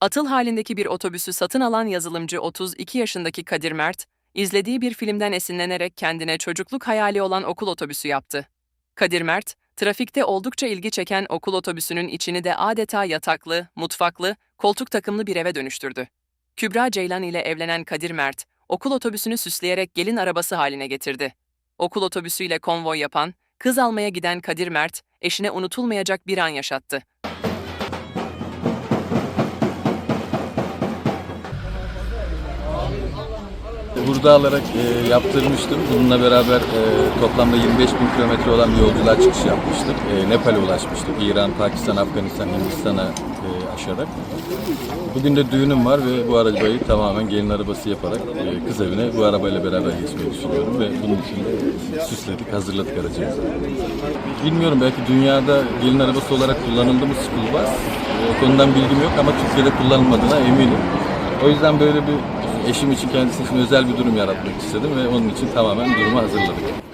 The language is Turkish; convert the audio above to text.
Atıl halindeki bir otobüsü satın alan yazılımcı 32 yaşındaki Kadir Mert, izlediği bir filmden esinlenerek kendine çocukluk hayali olan okul otobüsü yaptı. Kadir Mert, trafikte oldukça ilgi çeken okul otobüsünün içini de adeta yataklı, mutfaklı, koltuk takımlı bir eve dönüştürdü. Kübra Ceylan ile evlenen Kadir Mert, okul otobüsünü süsleyerek gelin arabası haline getirdi. Okul otobüsüyle konvoy yapan, kız almaya giden Kadir Mert, eşine unutulmayacak bir an yaşattı. Burada alarak e, yaptırmıştım. Bununla beraber e, toplamda 25 bin kilometre olan bir yolculuğa çıkış yapmıştık. E, Nepal'e ulaşmıştık. İran, Pakistan, Afganistan, Hindistan'a e, aşarak. Bugün de düğünüm var ve bu arabayı tamamen gelin arabası yaparak e, kız evine bu arabayla beraber geçmeyi düşünüyorum ve bunun için süsledik, hazırladık aracımızı. Bilmiyorum belki dünyada gelin arabası olarak kullanıldı mı school bus? E, konudan bilgim yok ama Türkiye'de kullanılmadığına eminim. O yüzden böyle bir eşim için kendisi için özel bir durum yaratmak istedim ve onun için tamamen durumu hazırladık.